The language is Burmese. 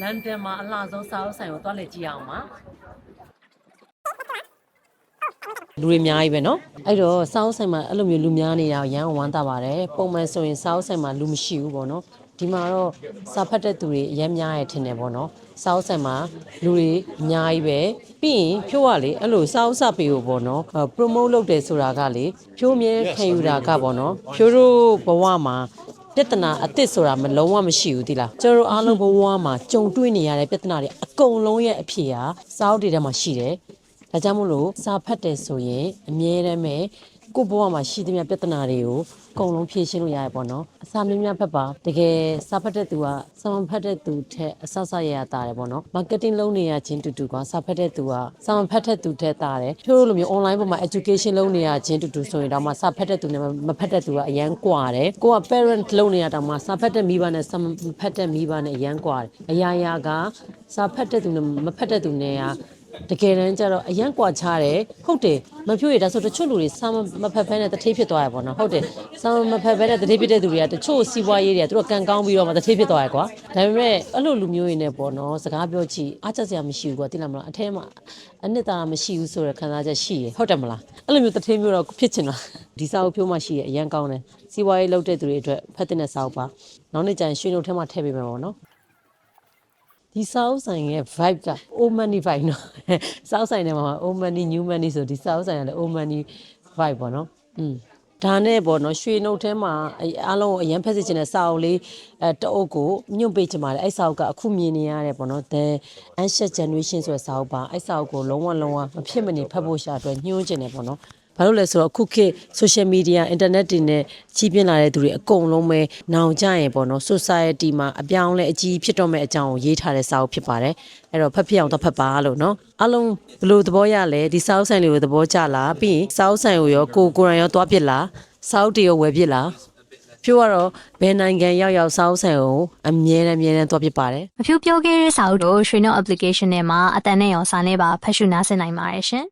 လန်ဒန်မှာအလှဆုံးစာအုပ်ဆိုင်ကိုသွားလေကြည့်အောင်ပါလူတွေအများကြီးပဲเนาะအဲ့တော့စာအုပ်ဆိုင်မှာအဲ့လိုမျိုးလူများနေတာရမ်းဝမ်းသာပါတယ်ပုံမှန်ဆိုရင်စာအုပ်ဆိုင်မှာလူမရှိဘူးပေါ့เนาะဒီမှာတော့စာဖတ်တဲ့သူတွေအများများရထင်တယ်ပေါ့เนาะစာအုပ်ဆိုင်မှာလူတွေအများကြီးပဲပြီးရင်ဖြိုးကလေအဲ့လိုစာအုပ်စာပေကိုပေါ့เนาะ promote လုပ်တယ်ဆိုတာကလေဖြိုးမြဲခံယူတာကပေါ့เนาะဖြိုးတို့ဘဝမှာ ပြဿနာအစ်စ်ဆိုတာမလုံးဝမရှိဘူးတိလားကျွန်တော်တို့အားလုံးဘဝမှာကြုံတွေ့နေရတဲ့ပြဿနာတွေအကုန်လုံးရဲ့အဖြေဟာစာအုပ်တွေထဲမှာရှိတယ်ဒါကြောင့်မို့လို့စာဖတ်တယ်ဆိုရင်အမြဲတမ်းပဲ ကိုယ့်ဘဝမှာရှိသမျှပြဿနာတွေကိုအကုန်လုံးဖြေရှင်းလို့ရတယ်ပေါ့နော်အစာများများဖတ်ပါတကယ်စာဖတ်တဲ့သူကစာမဖတ်တဲ့သူထက်အဆဆရရတာတယ်ပေါ့နော် marketing လုပ်နေရချင်းတူတူကစာဖတ်တဲ့သူကစာမဖတ်တဲ့သူထက်တာတယ်ဖြိုးလိုမျိုး online ပေါ်မှာ education လုပ်နေရချင်းတူတူဆိုရင်တော့မှစာဖတ်တဲ့သူနဲ့မဖတ်တဲ့သူကအရန်ကွာတယ်ကိုက parent လုပ်နေရတော့မှစာဖတ်တဲ့မိဘနဲ့စာမဖတ်တဲ့မိဘနဲ့အရန်ကွာတယ်အရာရာကစာဖတ်တဲ့သူနဲ့မဖတ်တဲ့သူနဲ့က တကယ်တမ်းကျတော့အရန်ကွာချတယ်ဟုတ်တယ်မဖြိုးရဒါဆိုတချို့လူတွေစာမမဖက်ဖဲနဲ့တထေးဖြစ်သွားရပေါ့နော်ဟုတ်တယ်စာမဖက်ဖဲနဲ့တထေးဖြစ်တဲ့သူတွေကတချို့စီးပွားရေးတွေကသူတို့ကန်ကောင်းပြီးတော့မှတထေးဖြစ်သွားရကွာဒါပေမဲ့အဲ့လိုလူမျိုးတွေနဲ့ပေါ့နော်စကားပြောကြည့်အားချက်စရာမရှိဘူးကွာတိလားမလားအထဲမှာအနှစ်သာရမရှိဘူးဆိုတဲ့ခံစားချက်ရှိရဟုတ်တယ်မလားအဲ့လိုမျိုးတထေးမျိုးတော့ဖြစ်ချင်လားဒီစာအုပ်ဖြိုးမှရှိရအရန်ကောင်းတယ်စီးပွားရေးလုပ်တဲ့သူတွေအတွက်ဖတ်တဲ့စာအုပ်ပါနောက်နေ့ကျရင်ရွှေနှုတ်ထဲမှာထည့်ပေးမယ်ပေါ့နော် ဒီစာအုပ်ဆိုင်ရဲ့ vibe က old money vibe နော်စာအုပ်ဆိုင်ထဲမှာ old money new money ဆိုဒီစာအုပ်ဆိုင်ကလည်း old money vibe ပေါ့နော်อืมဒါနဲ့ပေါ့နော်ရွှေနှုတ်ထဲမှာအဲအားလုံးကိုအရန်ဖက်စစ်ချင်တဲ့စာအုပ်လေးအဲတအုပ်ကိုညွန့်ပေးချင်ပါတယ်အဲ့စာအုပ်ကအခုမြင်နေရတယ်ပေါ့နော် the ancient generation ဆိုတဲ့စာအုပ်ပါအဲ့စာအုပ်ကိုလုံးဝလုံးဝမဖြစ်မနေဖတ်ဖို့ရှာအတွက်ညှိုးချင်တယ်ပေါ့နော် ဘာလို့လဲဆိုတော့အခုခေတ် social media internet တွေနဲ့ကြီးပြင်းလာတဲ့သူတွေအကုန်လုံးပဲနောင်ကြရင်ပေါ့နော် society မှာအပြောင်းလဲအကြီးဖြစ်တော့မဲ့အကြောင်းကိုရေးထားတဲ့စာအုပ်ဖြစ်ပါတယ်အဲ့တော့ဖတ်ဖြစ်အောင်တော့ဖတ်ပါလို့နော်အလုံးဘယ်လိုသဘောရလဲဒီစာအုပ်ဆိုင်လေးကိုသဘောကျလားပြီးရင်စာအုပ်ဆိုင်ကိုရောကိုကိုယ်ရိုင်ရောသွားပြစ်လားစာအုပ်တွေရောဝယ်ပြစ်လားဖြိုးကတော့ဘယ်နိုင်ငံရောက်ရောက်စာအုပ်ဆိုင်ကိုအမြဲတမ်းအမြဲတမ်းသွားပြစ်ပါတယ်အဖြူပြောခဲ့တဲ့စာအုပ်တို့ရွှေနှုတ် application ထဲမှာအတန်နဲ့ရောစာနဲ့ပါဖတ်ရှုနားဆင်နိုင်ပါတယ်ရှင်